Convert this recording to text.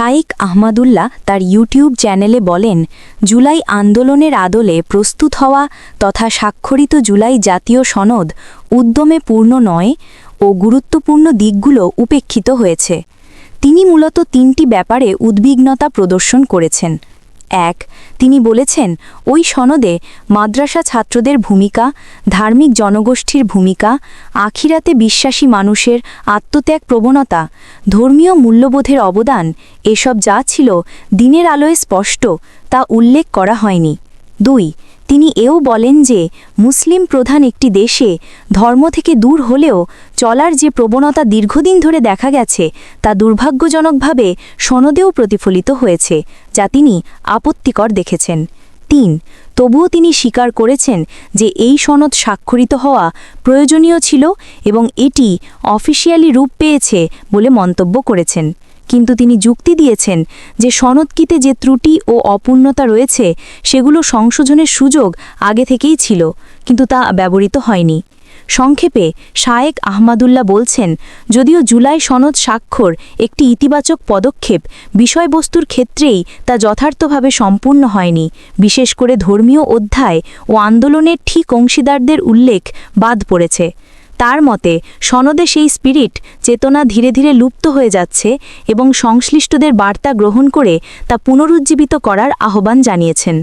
শাইক আহমাদুল্লাহ তার ইউটিউব চ্যানেলে বলেন, জুলাই আন্দোলনের আদলে প্রস্তুত হওয়া তথা স্বাক্ষরিত জুলাই জাতীয় সনদ উদ্যমে পূর্ণ নয় ও গুরুত্বপূর্ণ দিকগুলো উপেক্ষিত হয়েছে। তিনি মূলত তিনটি ব্যাপারে উদ্বিগ্নতা প্রদর্শন করেছেন। এক। তিনি বলেছেন, ওই সনদে মাদ্রাসা ছাত্রদের ভূমিকা, ধার্মিক জনগোষ্ঠীর ভূমিকা, আখিরাতে বিশ্বাসী মানুষের আত্মত্যাগ প্রবণতা, ধর্মীয় মূল্যবোধের অবদান, এসব যা ছিল দিনের আলোয় স্পষ্ট, তা উল্লেখ করা হয়নি। দুই, তিনি এও বলেন যে, মুসলিম প্রধান একটি দেশে ধর্ম থেকে দূর হলেও চলার যে প্রবণতা দীর্ঘদিন ধরে দেখা গেছে, তা দুর্ভাগ্যজনকভাবে সনদেও প্রতিফলিত হয়েছে, যা তিনি আপত্তিকর দেখেছেন। তিন, তবুও তিনি স্বীকার করেছেন যে, এই সনদ স্বাক্ষরিত হওয়া প্রয়োজনীয় ছিল এবং এটি অফিসিয়ালি রূপ পেয়েছে বলে মন্তব্য করেছেন। কিন্তু তিনি যুক্তি দিয়েছেন যে সনদকিতে যে ত্রুটি ও অপূর্ণতা রয়েছে, সেগুলো সংশোধনের সুযোগ আগে থেকেই ছিল, কিন্তু তা ব্যবহৃত হয়নি। সংক্ষেপে, শায়েক আহমাদুল্লাহ বলছেন, যদিও জুলাই সনদ স্বাক্ষর একটি ইতিবাচক পদক্ষেপ, বিষয়বস্তুর ক্ষেত্রেই তা যথার্থভাবে সম্পূর্ণ হয়নি। বিশেষ করে ধর্মীয় অধ্যায় ও আন্দোলনের ঠিক অংশীদারদের উল্লেখ বাদ পড়েছে। তার মতে, সনদে সেই স্পিরিট চেতনা ধীরে ধীরে লুপ্ত হয়ে যাচ্ছে এবং সংশ্লিষ্টদের বার্তা গ্রহণ করে তা পুনরুজ্জীবিত করার আহ্বান জানিয়েছেন।